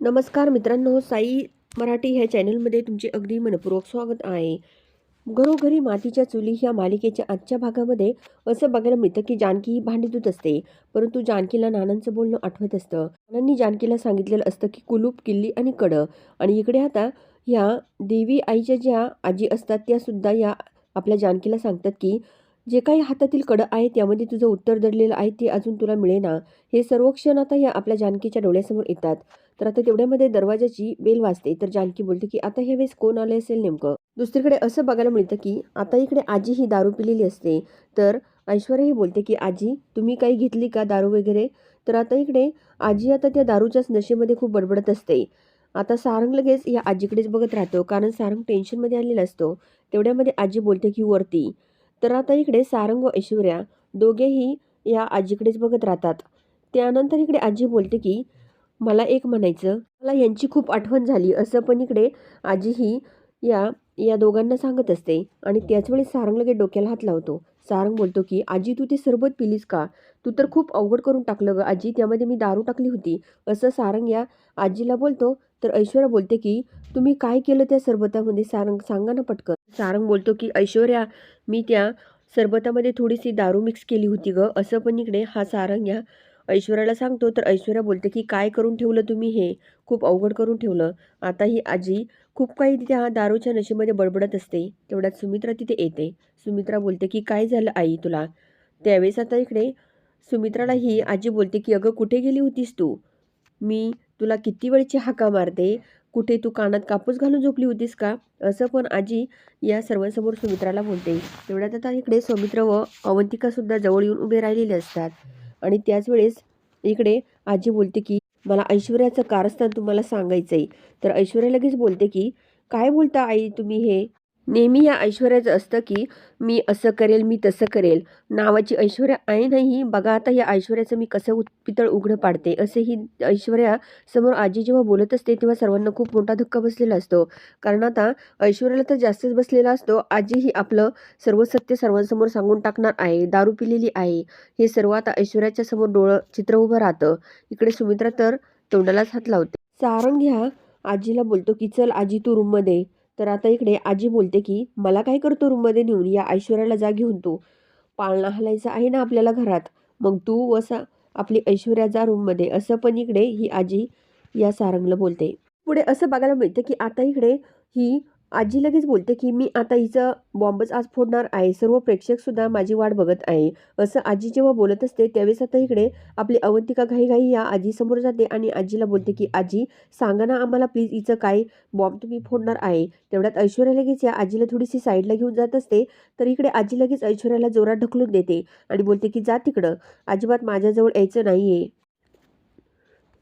नमस्कार मित्रांनो साई मराठी ह्या चॅनलमध्ये तुमचे अगदी मनपूर्वक स्वागत आहे. घरोघरी मातीच्या चुली ह्या मालिकेच्या आजच्या भागामध्ये असं बघायला मिळतं की जानकी ही भांडी धुत असते परंतु जानकीला नानांचं बोलणं आठवत असतं. नानांनी जानकीला सांगितलेलं असतं की कुलूप किल्ली आणि कडं. आणि इकडे आता ह्या देवी आईच्या ज्या आजी असतात त्यासुद्धा या आपल्या जानकीला सांगतात की जे काही हातातील कडं आहे त्यामध्ये तुझं उत्तर दडलेलं आहे ते अजून तुला मिळेना. हे सर्व क्षण आता या आपल्या जानकीच्या डोळ्यासमोर येतात. तर आता तेवढ्यामध्ये दरवाजाची बेल वाजते. तर जानकी बोलते की आता ह्या वेळेस कोण आले असेल नेमकं? दुसरीकडे असं बघायला मिळतं की आता इकडे आजी ही दारू पिलेली असते. तर ऐश्वर्याही बोलते की आजी तुम्ही काही घेतली का दारू वगैरे? तर आता इकडे आजी आता त्या दारूच्याच नशेमध्ये खूप बडबडत असते. आता सारंग लगेच या आजीकडेच बघत राहतो कारण सारंग टेन्शनमध्ये आलेला असतो. तेवढ्यामध्ये आजी बोलते की वरती. तर आता इकडे सारंग व ऐश्वर्या दोघेही या आजीकडेच बघत राहतात. त्यानंतर इकडे आजी बोलते की मला एक म्हणायचं मला यांची खूप आठवण झाली. असं पण इकडे आजी ही या या दोघांना सांगत असते. आणि त्याचवेळी सारंग लगे डोक्याला हात लावतो. सारंग बोलतो की आजी तू ते सरबत पिलीस का? तू तर खूप अवघड करून टाकलं ग आजी. त्यामध्ये मी दारू टाकली होती. असं सारंग या आजीला बोलतो. तर ऐश्वर्या बोलते की तुम्ही काय केलं त्या सरबतामध्ये? सारंग सांगा ना पटकन. सारंग बोलतो की ऐश्वर्या मी त्या सरबतामध्ये थोडीशी दारू मिक्स केली होती ग. असं पण इकडे हा सारंग या ऐश्वर्याला सांगतो तर ऐश्वर्या बोलते की काय करून ठेवलं तुम्ही हे? खूप अवघड करून ठेवलं. आता ही आजी खूप काही त्या दारूच्या नशेमध्ये बडबडत असते. तेवढ्यात सुमित्रा तिथे येते. सुमित्रा बोलते की काय झालं आई तुला? त्यावेळेस आता इकडे सुमित्राला ही आजी बोलते की अगं कुठे गेली होतीस तू? मी तुला किती वेळची हाका मारते? कुठे तू कानात कापूस घालून झोपली होतीस का? असं पण आजी या सर्वांसमोर सुमित्राला बोलते. तेवढ्यात आता इकडे सौमित्र व अवंतिकासुद्धा जवळ येऊन उभे राहिलेले असतात. आणि त्याच वेळेस इकडे आजी बोलते की मला ऐश्वर्याचं कारस्थान तुम्हाला सांगायचं आहे तर ऐश्वर्या लगेच बोलते की काय बोलता आई तुम्ही हे? नेहमी या ऐश्वर्याचं असतं की मी असं करेल मी तसं करेल. नावाची ऐश्वर्या आहे नाही बघा आता या ऐश्वर्याचं मी कसं उत पितळ उघडं पाडते. असे ही ऐश्वर्या समोर आजी जेव्हा बोलत असते तेव्हा सर्वांना खूप मोठा धक्का बसलेला असतो. कारण आता ऐश्वर्याला तर जास्तच बसलेला असतो. आजी ही आपलं सर्व सत्य सर्वांसमोर सांगून टाकणार आहे दारू पिलेली आहे. हे सर्व आता ऐश्वर्याच्या समोर डोळं चित्र उभं राहतं. इकडे सुमित्रा तर तोंडालाच हात लावते. सारंग ह्या आजीला बोलतो की चल आजी तू रूममध्ये तर आता इकडे आजी बोलते की मला काय करतो रूममध्ये नेऊन? या ऐश्वर्याला जा घेऊन तू. पाळणा हलायचा आहे ना आपल्याला घरात. मग तू असा आपली ऐश्वर्या जा रूममध्ये. असं पण इकडे ही आजी या सारंगला बोलते. पुढे असं बघायला मिळतं की आता इकडे ही आजी लगेच बोलते की मी आता हिचं बॉम्बच आज फोडणार आहे. सर्व प्रेक्षकसुद्धा माझी वाट बघत आहे. असं आजी जेव्हा बोलत असते त्यावेळेस आता इकडे आपली अवंतिका घाईघाई या आजीसमोर जाते आणि आजीला बोलते की आजी सांगा ना आम्हाला प्लीज हिचं काय बॉम्ब तुम्ही फोडणार आहे. तेवढ्यात ऐश्वर्या लगेच या आजीला थोडीशी साईडला घेऊन जात असते. तर इकडे आजी लगेच ऐश्वर्याला जोरात ढकलून देते आणि बोलते की जा तिकडं. अजिबात माझ्याजवळ यायचं नाही आहे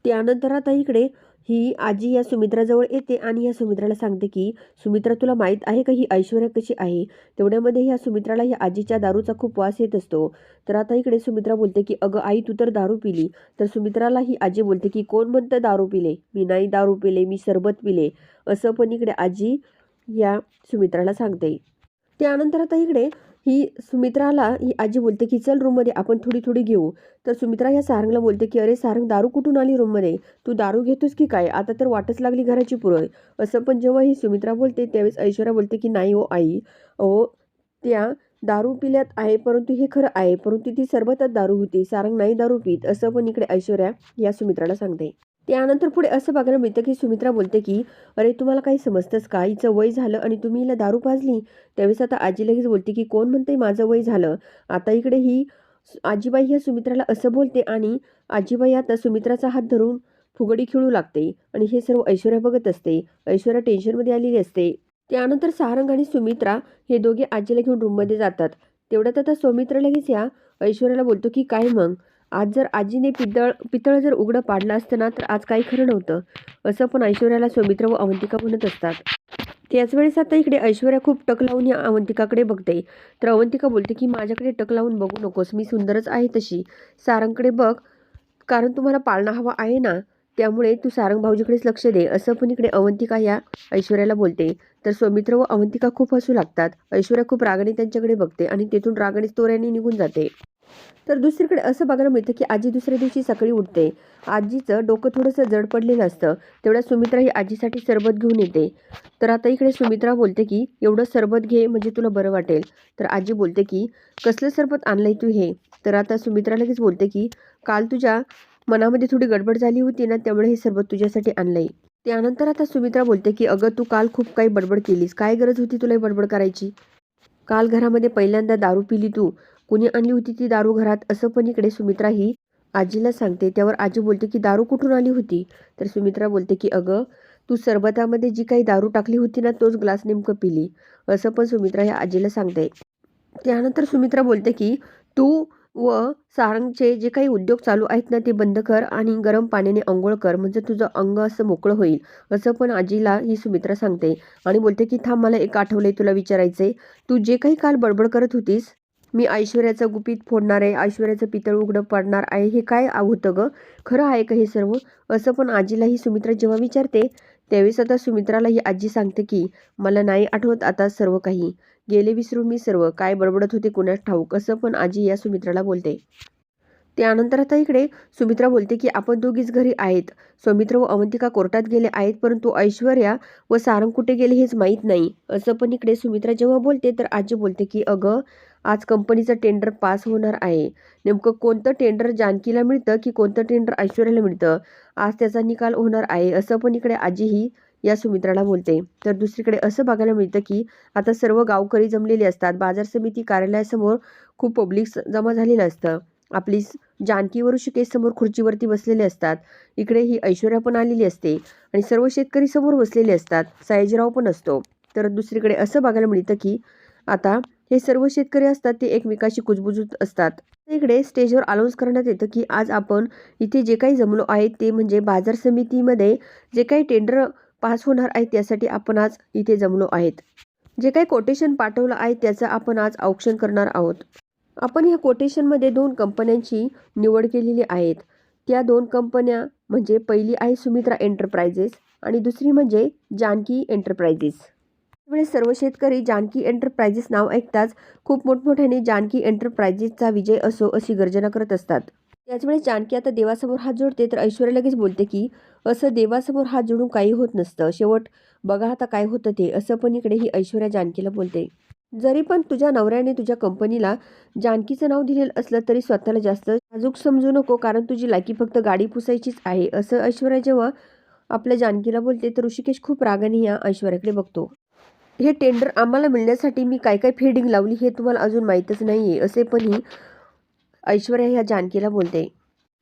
त्यानंतर आता इकडे ही आजी या सुमित्राजवळ येते आणि या सुमित्राला सांगते की सुमित्रा तुला माहीत आहे का ही ऐश्वर्या कशी आहे? तेवढ्यामध्ये ह्या सुमित्राला या आजीच्या दारूचा खूप वास येत असतो. तर आता इकडे सुमित्रा बोलते की अगं आई तू तर दारू पिली. तर सुमित्राला ही आजी बोलते की कोण म्हणतं दारू पिले? मी नाही दारू पिले मी सरबत पिले. असं पण इकडे आजी या सुमित्राला सांगते. त्यानंतर आता इकडे ही सुमित्राला ही आजी बोलते की चल रूममध्ये आपण थोडी थोडी घेऊ. तर सुमित्रा ह्या सारंगला बोलते की अरे सारंग दारू कुठून आली रूममध्ये तू दारू घेतोस की काय? आता तर वाटच लागली घराची पुरळ असं पण जेव्हा ही सुमित्रा बोलते त्यावेळेस ऐश्वर्या बोलते की नाही हो आई. अहो त्या दारू पिल्यात आहे परंतु हे खरं आहे परंतु ती सर्वतात दारू होती. सारंग नाही दारू पित. असं पण इकडे ऐश्वर्या या सुमित्राला सांगते. त्यानंतर पुढे असं बघायला मिळतं की सुमित्रा बोलते की अरे तुम्हाला काही समजतंच का? हिचं वय झालं आणि तुम्ही हिला दारू पाजली. त्यावेळेस आता आजी लगेच बोलते की कोण म्हणते माझं वय झालं? आता इकडे ही आजीबाई ह्या सुमित्राला असं बोलते आणि आजीबाई आता सुमित्राचा हात धरून फुगडी खेळू लागते आणि हे सर्व ऐश्वर्या बघत असते. ऐश्वर्या टेन्शनमध्ये आलेली असते. त्यानंतर सारंग आणि सुमित्रा हे दोघे आजीला घेऊन रूममध्ये जातात. तेवढ्यात आता सौमित्र लगेच या. ऐश्वर्याला बोलतो की काय मग? आज जर आजीने पितळ पितळ जर उघडं पाडलं असतं ना तर आज काही खरं नव्हतं. असं पण ऐश्वर्याला सौमित्र व अवंतिका म्हणत असतात. त्याच वेळेस आता इकडे ऐश्वर्या खूप टक लावून या अवंतिकाकडे बघते. तर अवंतिका बोलते की माझ्याकडे टक लावून बघू नकोस मी सुंदरच आहे तशी. सारंगकडे बघ कारण तुम्हाला पाळणा हवा आहे ना त्यामुळे तू सारंग भाऊजीकडेच लक्ष दे. असं पण इकडे अवंतिका या ऐश्वर्याला बोलते. तर सौमित्र व अवंतिका खूप हसू लागतात. ऐश्वर्या खूप रागाने त्यांच्याकडे बघते आणि तेथून रागाने तोऱ्याने निघून जाते. तर दुसरीकडे असं बघायला मिळतं की आजी दुसऱ्या दिवशी सकाळी उठते. आजीचं डोकं थोडंसं जड पडलेलं असतं. तेवढ्या सुमित्रा ही आजीसाठी सरबत घेऊन येते. तर आता इकडे सुमित्रा बोलते की एवढं सरबत घे म्हणजे तुला बरं वाटेल. तर आजी बोलते की कसलं सरबत आणलंय तू हे? तर आता सुमित्रा लगेच बोलते की काल तुझ्या मनामध्ये थोडी गडबड झाली होती ना त्यामुळे हे सरबत तुझ्यासाठी आणलंय. त्यानंतर आता सुमित्रा बोलते की अगं तू काल खूप काही बडबड केलीस. काय गरज होती तुला बडबड करायची? काल घरामध्ये पहिल्यांदा दारू पिली तू. कुणी आणली होती ती दारू घरात? असं पण इकडे सुमित्रा ही आजीला सांगते. त्यावर आजी बोलते की दारू कुठून आली होती? तर सुमित्रा बोलते की अगं तू सरबतामध्ये जी काही दारू टाकली होती ना तोच ग्लास नेमकं पिली. असं पण सुमित्रा ह्या आजीला सांगते. त्यानंतर सुमित्रा बोलते की तू व सारंगचे जे काही उद्योग चालू आहेत ना ते बंद कर आणि गरम पाण्याने आंघोळ कर. म्हणजे तुझं अंग असं मोकळं होईल. असं पण आजीला ही सुमित्रा सांगते. आणि बोलते की थांब मला एक आठवलं तुला विचारायचंय. तू जे काही काल बडबड करत होतीस मी ऐश्वर्याचं गुपित फोडणार आहे ऐश्वर्याचं पितळ उघडं पडणार आहे हे काय होतं ग? खरं आहे का हे सर्व? असं पण आजीला ही सुमित्रा जेव्हा विचारते त्यावेळेस आता सुमित्राला ही आजी सांगते की मला नाही आठवत आता सर्व काही. गेले विसरून मी सर्व. काय बडबडत होते कुणास ठाऊक? असं पण आजी या सुमित्राला बोलते. त्यानंतर आता इकडे सुमित्रा बोलते की आपण दोघीच घरी आहेत. सौमित्र व अवंतिका कोर्टात गेले आहेत परंतु ऐश्वर्या व सारंग कुठे गेले हेच माहीत नाही. असं पण इकडे सुमित्रा जेव्हा बोलते तर आजी बोलते की अगं आज कंपनीचं टेंडर पास होणार आहे. नेमकं कोणतं टेंडर जानकीला मिळतं की कोणतं टेंडर ऐश्वर्याला मिळतं? आज त्याचा निकाल होणार आहे असं पण इकडे आजीही या सुमित्राला बोलते. तर दुसरीकडे असं बघायला मिळतं की आता सर्व गावकरी जमलेले असतात. बाजार समिती कार्यालयासमोर खूप पब्लिक जमा झालेलं असतं. आपली जानकी व समोर खुर्चीवरती बसलेले असतात. इकडे ही ऐश्वर्या पण आलेली असते आणि सर्व शेतकरी समोर बसलेले असतात. सायाजीराव पण असतो. तर दुसरीकडे असं बघायला मिळतं की आता हे सर्व शेतकरी असतात ते एकमेकाशी कुजबुजत असतात. इकडे स्टेजवर अनाऊन्स करण्यात येतं की आज आपण इथे जे काही जमलो आहे ते म्हणजे बाजार समितीमध्ये जे काही टेंडर पास होणार आहे त्यासाठी आपण आज इथे जमलो आहेत. जे काही कोटेशन पाठवलं आहे त्याचं आपण आज औक्षण करणार आहोत. आपण ह्या कोटेशनमध्ये दोन कंपन्यांची निवड केलेली आहेत. त्या दोन कंपन्या म्हणजे पहिली आहे सुमित्रा एंटरप्राइजेस आणि दुसरी म्हणजे जानकी एंटरप्राइजेस त्यामुळे सर्व शेतकरी जानकी एंटरप्राइजेस नाव ऐकताच खूप मोठमोठ्याने जानकी एंटरप्राइजेसचा विजय असो अशी गर्जना करत असतात. त्याचवेळेस जानकी आता देवासमोर हात जोडते तर ऐश्वर्या लगेच बोलते की असं देवासमोर हात जोडून काही होत नसतं. शेवट बघा आता काय होतं ते. असं पण इकडे ही ऐश्वर्या जानकीला बोलते. जरी पण तुझ्या नवऱ्याने तुझ्या कंपनीला जानकीचं नाव दिलेलं असलं तरी स्वतःला जास्त नाजूक समजू नको कारण तुझी लायकी फक्त गाडी पुसायचीच आहे. असं ऐश्वर्या जेव्हा आपल्या जानकीला बोलते तर ऋषिकेश खूप रागाने या ऐश्वर्याकडे बघतो. हे टेंडर आम्हाला मिळण्यासाठी मी काय काय फिडिंग लावली हे तुम्हाला अजून माहीतच नाही आहे असे पण ही ऐश्वर्या ह्या जानकीला बोलते.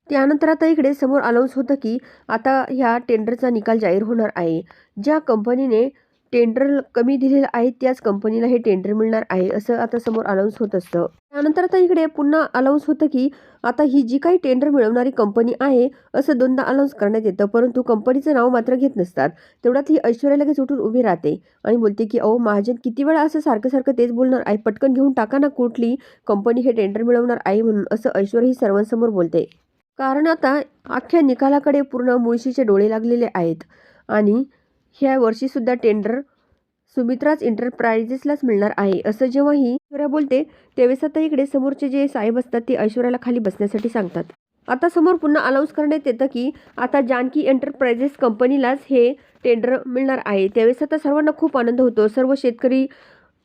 त्यानंतर आता इकडे समोर अनाऊन्स होतं की आता ह्या टेंडरचा निकाल जाहीर होणार आहे. ज्या कंपनीने टेंडर कमी दिलेलं आहे त्याच कंपनीला हे टेंडर मिळणार आहे असं आता समोर अनाऊन्स होत असतं. त्यानंतर आता इकडे पुन्हा अनाऊन्स होतं की आता ही जी काही टेंडर मिळवणारी कंपनी आहे असं दोनदा अनाऊन्स करण्यात येतं परंतु कंपनीचं नाव मात्र घेत नसतात. तेवढ्यात ही ऐश्वर्या लगेच उठून उभी राहते आणि बोलते की अहो महाजन किती वेळा असं सारखं सारखं तेच बोलणार आहे? पटकन घेऊन टाका ना कुठली कंपनी हे टेंडर मिळवणार आहे म्हणून असं ऐश्वर्या ही सर्वांसमोर बोलते. कारण आता अख्ख्या निकालाकडे पूर्ण मुळशीचे डोळे लागलेले आहेत आणि ह्या वर्षीसुद्धा टेंडर सुमित्राच एंटरप्राइजेसलाच मिळणार आहे. असं जेव्हा ही ऐश्वर्या बोलते तेव्हाच आता इकडे समोरचे जे साहेब असतात ते ऐश्वर्याला खाली बसण्यासाठी सांगतात. आता समोर पुन्हा अनाऊन्स करण्यात येतं की आता जानकी एंटरप्राइजेस कंपनीलाच हे टेंडर मिळणार आहे. त्यावेळेस आता सर्वांना खूप आनंद होतो. सर्व शेतकरी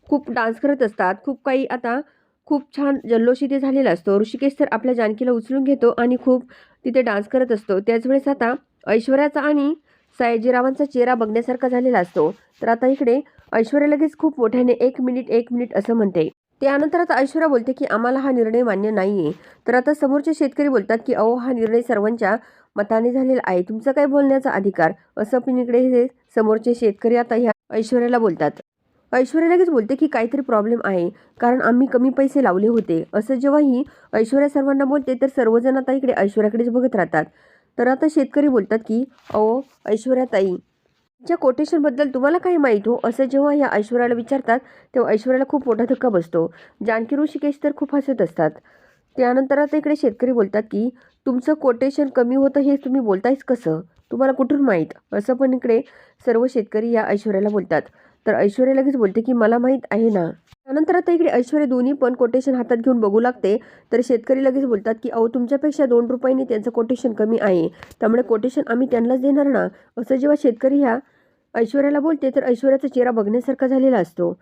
खूप डान्स करत असतात. खूप काही आता खूप छान जल्लोष इथे झालेला असतो. ऋषिकेश तर आपल्या जानकीला उचलून घेतो आणि खूप तिथे डान्स करत असतो. त्याच वेळेस आता ऐश्वर्याचा आणि सयाजीरावांचा चेहरा बघण्यासारखा झालेला असतो. तर आता इकडे ऐश्वर्या लगेच खूप मोठ्याने एक मिनिट एक मिनिट असं म्हणते. त्यानंतर आता ऐश्वर्या बोलते की आम्हाला हा निर्णय मान्य नाही आहे तर आता समोरचे शेतकरी बोलतात की अहो हा निर्णय सर्वांच्या मताने झालेला आहे. तुमचा काय बोलण्याचा अधिकार? असं पण इकडे हे समोरचे शेतकरी आता ह्या ऐश्वर्याला बोलतात. ऐश्वर्या लगेच बोलते की काहीतरी प्रॉब्लेम आहे. कारण आम्ही कमी पैसे लावले होते. असं जेव्हा ही ऐश्वर्या सर्वांना बोलते तर सर्वजण आता इकडे ऐश्वर्याकडेच बघत राहतात. तर आता शेतकरी बोलतात की अहो ऐश्वर्याताई ज्या कोटेशनबद्दल तुम्हाला काही माहीत हो? असं जेव्हा या ऐश्वर्याला विचारतात तेव्हा ऐश्वर्याला खूप मोठा धक्का बसतो. जानकी ऋषिकेश तर खूप हसत असतात. त्यानंतर आता इकडे शेतकरी बोलतात की तुमचं कोटेशन कमी होतं हे तुम्ही बोलतायच कसं? तुम्हाला कुठून माहीत? असं पण इकडे सर्व शेतकरी या ऐश्वर्याला बोलतात. तर ऐश्वर्या लगेच बोलते की मला माहीत आहे ना. त्यानंतर आता इकडे ऐश्वर्या दोन्ही पण कोटेशन हातात घेऊन बघू लागते. तर शेतकरी लगेच बोलतात की अहो तुमच्यापेक्षा दोन रुपयांनी त्यांचं कोटेशन कमी आहे. त्यामुळे कोटेशन आम्ही त्यांनाच देणार ना. असं जेव्हा शेतकरी ह्या ऐश्वर्याला बोलते तर ऐश्वर्याचा चेहरा बघण्यासारखा झालेला असतो.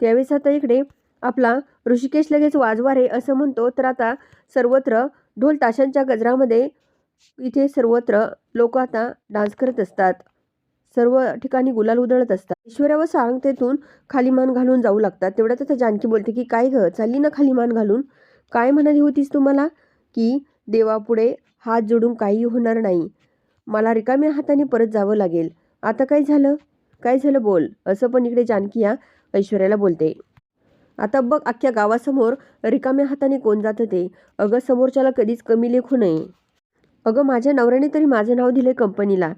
त्यावेळेस आता इकडे आपला ऋषिकेश लगेच वाजवारे असं म्हणतो. तर आता सर्वत्र ढोल ताशांच्या गजरामध्ये इथे सर्वत्र लोक आता डान्स करत असतात. सर्व ठिकाणी गुलाल उधळत असतात. ऐश्वर्या व सारंग तेथून खाली मान घालून जाऊ लागतात. तेवढ्यात आता जानकी बोलते की काय ग चालली ना खाली मान घालून? काय म्हणाली होतीस तुम्हाला की देवापुढे हात जोडून काही होणार नाही. मला रिकाम्या हाताने परत जावं लागेल. आता काय झालं? काय झालं बोल. असं पण इकडे जानकी या ऐश्वर्याला बोलते. आता बघ अख्ख्या गावासमोर रिकाम्या हाताने कोण जातं ते? अगं समोरच्याला कधीच कमी लेखू नये. अगं माझ्या नवऱ्याने तरी माझं नाव दिलं कंपनीला.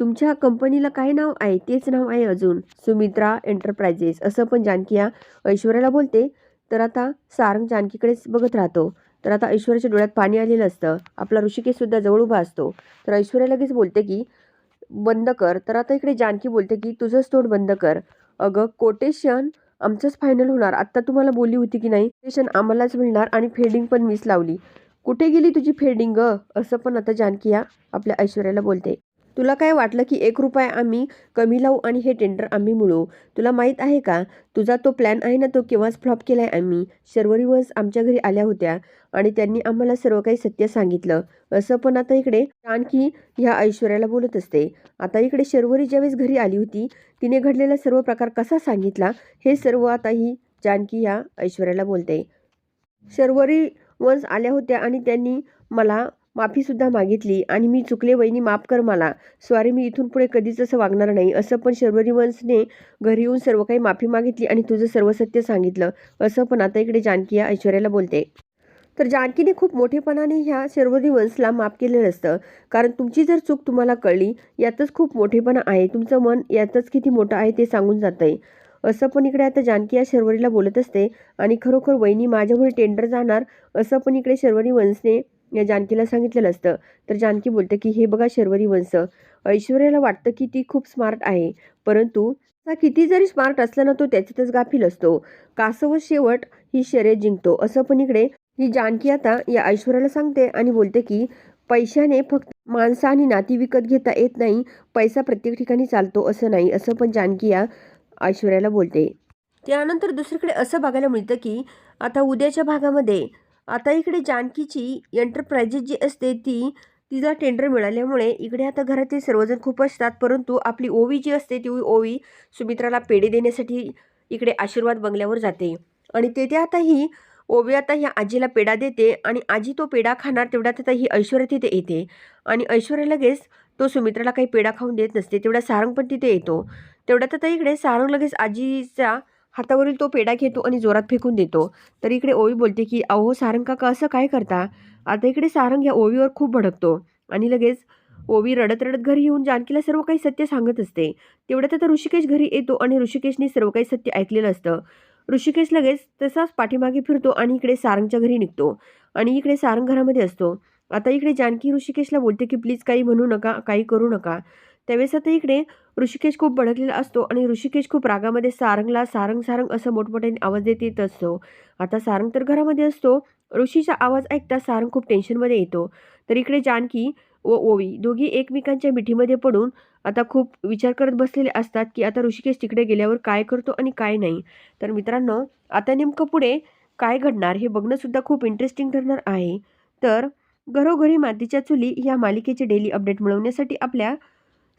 तुमच्या कंपनीला काय नाव आहे? तेच नाव आहे अजून. सुमित्रा एंटरप्राइजेस. असं पण जानकी या ऐश्वर्याला बोलते. तर आता सारंग जानकीकडेच बघत राहतो. तर आता ऐश्वर्याच्या डोळ्यात पाणी आलेलं असतं. आपला ऋषिकेशसुद्धा जवळ उभा असतो. तर ऐश्वर्या लगेच बोलते की बंद कर. तर आता इकडे जानकी बोलते की तुझंच तोंड बंद कर. अगं कोटेशन आमचंच फायनल होणार. आत्ता तुम्हाला बोलली होती की नाही? कोटेशन आम्हालाच मिळणार आणि फेडिंग पण मीच लावली. कुठे गेली तुझी फेडिंग ग? असं पण आता जानकी या आपल्या ऐश्वर्याला बोलते. तुला काय वाटलं की एक रुपया आम्ही कमी लावू आणि हे टेंडर आम्ही मिळवू? तुला माहीत आहे का? तुझा तो प्लॅन आहे ना तो केव्हाच फ्लॉप केला आहे आम्ही? शर्वरी वंश आमच्या घरी आल्या होत्या आणि त्यांनी आम्हाला सर्व काही सत्य सांगितलं. असं पण आता इकडे आणखी ह्या ऐश्वर्याला बोलत असते. आता इकडे शर्वरी ज्यावेळेस घरी आली होती तिने घडलेला सर्व प्रकार कसा सांगितला हे सर्व आता ही जानकी ह्या ऐश्वर्याला बोलते. शर्वरी वंश आल्या होत्या आणि त्यांनी मला माफीसुद्धा मागितली आणि मी चुकले वहिनी माफ कर मला. स्वारी मी इथून पुढे कधीच असं वागणार नाही. असं पण शर्वरी वंशने घरी येऊन सर्व काही माफी मागितली आणि तुझं सर्व सत्य सांगितलं. असं पण आता इकडे जानकी या ऐश्वर्याला बोलते. तर जानकीने खूप मोठेपणाने ह्या शर्वरी वंशला माफ केलेलं असतं. कारण तुमची जर चूक तुम्हाला कळली यातच खूप मोठेपणा आहे. तुमचं मन यातच किती मोठं आहे ते सांगून जातंय. असं पण इकडे आता जानकी या शर्वरीला बोलत असते आणि खरोखर वहिनी माझ्यामुळे टेंडर जाणार असं पण इकडे शर्वरी वंशने या जानकीला सांगितलेलं असतं. तर जानकी बोलते की हे बघा शर्वरी वंश ऐश्वर्याला वाटतं की ती खूप स्मार्ट आहे परंतु हा किती जरी स्मार्ट असला ना तो त्याच्यातच गाफील असतो. कासव शेवट ही शर्यत जिंकतो. असं पण इकडे ही जानकी आता या ऐश्वर्याला सांगते आणि बोलते की पैशाने फक्त माणसं आणि नाती विकत घेता येत नाही पैसा प्रत्येक ठिकाणी चालतो असं नाही असं पण जानकी या ऐश्वर्याला बोलते. त्यानंतर दुसरीकडे असं बघायला मिळतं की आता उद्याच्या भागामध्ये आता इकडे जानकीची एंटरप्राइजेस जी असते ती तिला टेंडर मिळाल्यामुळे इकडे आता घरातील सर्वजण खूप असतात परंतु आपली ओवी जी असते ती ओवी सुमित्राला पेढे देण्यासाठी इकडे आशीर्वाद बंगल्यावर जाते. आणि तेथे आता ही ओवी आता ह्या आजीला पेढा देते आणि आजी तो पेढा खाणार तेवढ्यात आता ही ऐश्वर्या तिथे येते. आणि ऐश्वर्या लगेच तो सुमित्राला काही पेढा खाऊन देत नसते तेवढा सारंग पण तिथे येतो. तेवढ्यात आता इकडे सारंग लगेच आजीच्या हातावरील तो पेढा घेतो आणि जोरात फेकून देतो. तर इकडे ओवी बोलते की अहो सारंग काका असं काय करता? आता इकडे सारंग या ओवीवर खूप भडकतो. आणि लगेच ओवी रडत रडत घरी येऊन जानकीला सर्व काही सत्य सांगत असते. तेवढ्यात आता ऋषिकेश घरी येतो आणि ऋषिकेशने सर्व काही सत्य ऐकलेलं असतं. ऋषिकेश लगेच तसाच पाठीमागे फिरतो आणि इकडे सारंगच्या घरी निघतो आणि इकडे सारंग घरामध्ये असतो. आता इकडे जानकी ऋषिकेशला बोलते की प्लीज काही म्हणू नका काही करू नका. त्यावेळेस आता इकडे ऋषिकेश खूप भडकलेला असतो आणि ऋषिकेश खूप रागामध्ये सारंगला सारंग सारंग असं मोठमोठ्याने आवाज देत येत असतो. आता सारंग तर घरामध्ये असतो. ऋषीचा आवाज ऐकता सारंग खूप टेन्शनमध्ये येतो. तर इकडे जानकी व ओवी दोघी एकमेकांच्या मिठीमध्ये पडून आता खूप विचार करत बसलेले असतात की आता ऋषिकेश तिकडे गेल्यावर काय करतो आणि काय नाही. तर मित्रांनो आता नेमकं पुढे काय घडणार हे बघणंसुद्धा खूप इंटरेस्टिंग ठरणार आहे. तर घरोघरी मातीच्या चुली या मालिकेचे डेली अपडेट मिळवण्यासाठी आपल्या